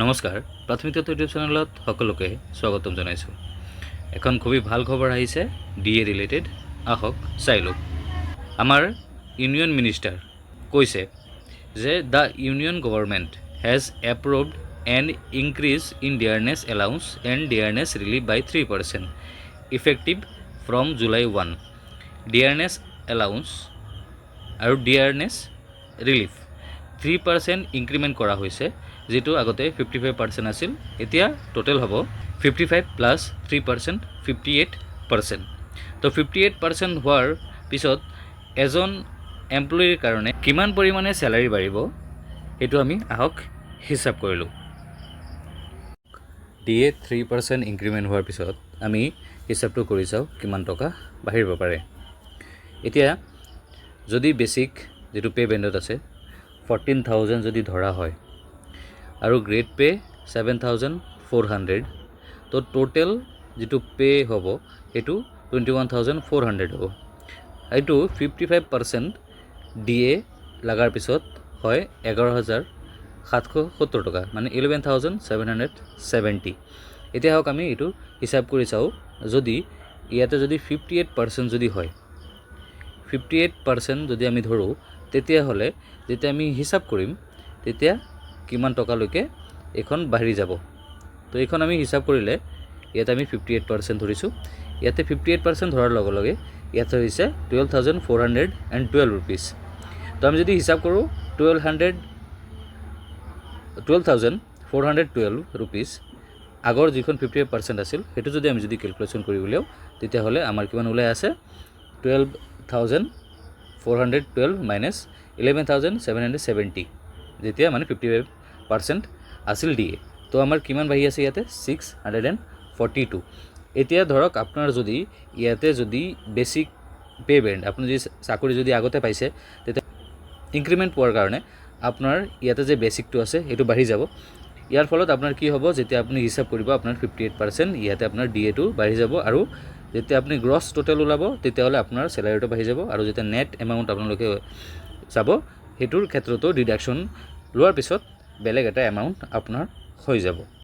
নমস্কাৰ। প্ৰাথমিক তথ্য ইউটিউব চেনেলত সকলোকে স্বাগতম জনাইছোঁ। এখন খুবেই ভালো খবৰ আহিছে, ডি এ ৰিলেটেড, আহক চাই লওক। আমাৰ ইউনিয়ন মিনিষ্টাৰ কৈছে যে, the union government has approved and increase in dearness allowance and dearness relief by three percent effective from July one dearness allowance আৰু dearness relief three percent increment কৰা হৈছে, যিটো আগতে ফিফটি ফাইভ পাৰ্চেণ্ট আছিল, এতিয়া total হ'ব fifty five plus three percent fifty eight percent তো fifty eight percent হোৱাৰ পিছত এজন এমপ্লয়ীৰ কাৰণে কিমান পৰিমাণে চেলাৰী বাঢ়িব, সেইটো আমি আহক হিচাপ কৰিলোঁ। D A three percent increment হোৱাৰ পিছত আমি হিচাপটো কৰি চাওঁ কিমান টকা বাঢ়িব পাৰে। এতিয়া, যদি বেছিক যিটো পে' বেণ্ডত আছে ফৰ্টিন থাউজেণ্ড যদি ধৰা হয়। আৰু grade pay' seven thousand four hundred তো টোটেল যিটো পে' হ'ব, সেইটো twenty one thousand four hundred হ'ব। এইটো fifty five percent D A লগাৰ পিছত হয় এঘাৰ হাজাৰ সাতশ সত্তৰ টকা মানে eleven thousand seven hundred seventy এতিয়া হওক আমি এইটো হিচাপ কৰি চাওঁ। যদি ইয়াতে যদি ফিফটি এইট পাৰ্চেণ্ট যদি হয় ফিফটি এইট পাৰ্চেণ্ট যদি আমি ধৰোঁ, তেতিয়াহ'লে যেতিয়া আমি হিচাপ কৰিম, তেতিয়া কিমান টকালৈকে এইখন বাঢ়ি যাব। তো এইখন আমি হিচাপ কৰিলে ইয়াতে আমি ফিফটি এইট পাৰ্চেণ্ট ধৰিছোঁ। ইয়াতে ফিফটি এইট পাৰ্চেণ্ট ধৰাৰ লগে লগে ইয়াতে হৈছে twelve thousand four hundred and twelve rupees তো আমি যদি হিচাপ কৰোঁ twelve hundred twelve thousand four hundred twelve rupees আগৰ যিখন ফিফটি এইট পাৰ্চেণ্ট আছিল, সেইটো যদি আমি যদি কেলকুলেশ্যন কৰি উলিয়াওঁ তেতিয়াহ'লে আমাৰ কিমান ওলাই আছে? Twelve thousand four hundred twelve minus eleven thousand seven hundred seventy যেতিয়া মানে ফিফটি ফাইভ পাৰ্চেণ্ট আছিল ডি এ তো আমাৰ কিমান বাঢ়ি আছে ইয়াতে? Six hundred and forty two এতিয়া ধৰক আপোনাৰ যদি ইয়াতে যদি বেছিক পে' বেণ্ড আপুনি যদি চাকৰি যদি আগতে পাইছে, তেতিয়া ইনক্ৰিমেণ্ট পোৱাৰ কাৰণে আপোনাৰ ইয়াতে যে বেছিকটো আছে, সেইটো বাঢ়ি যাব। ইয়াৰ ফলত আপোনাৰ কি হ'ব? যেতিয়া আপুনি হিচাপ কৰিব, আপোনাৰ ফিফটি এইট পাৰ্চেণ্ট ইয়াতে আপোনাৰ ডি এটো বাঢ়ি যাব আৰু যেতিয়া আপুনি গ্ৰছ টোটেল ওলাব তেতিয়াহ'লে আপোনাৰ চেলাৰীটো বাঢ়ি যাব আৰু যেতিয়া নেট এমাউণ্ট আপোনালোকে চাব, সেইটোৰ ক্ষেত্ৰতো ডিডাকশ্যন লোৱাৰ পিছত বেলেগ এটা এমাউণ্ট আপোনাৰ হৈ যাব।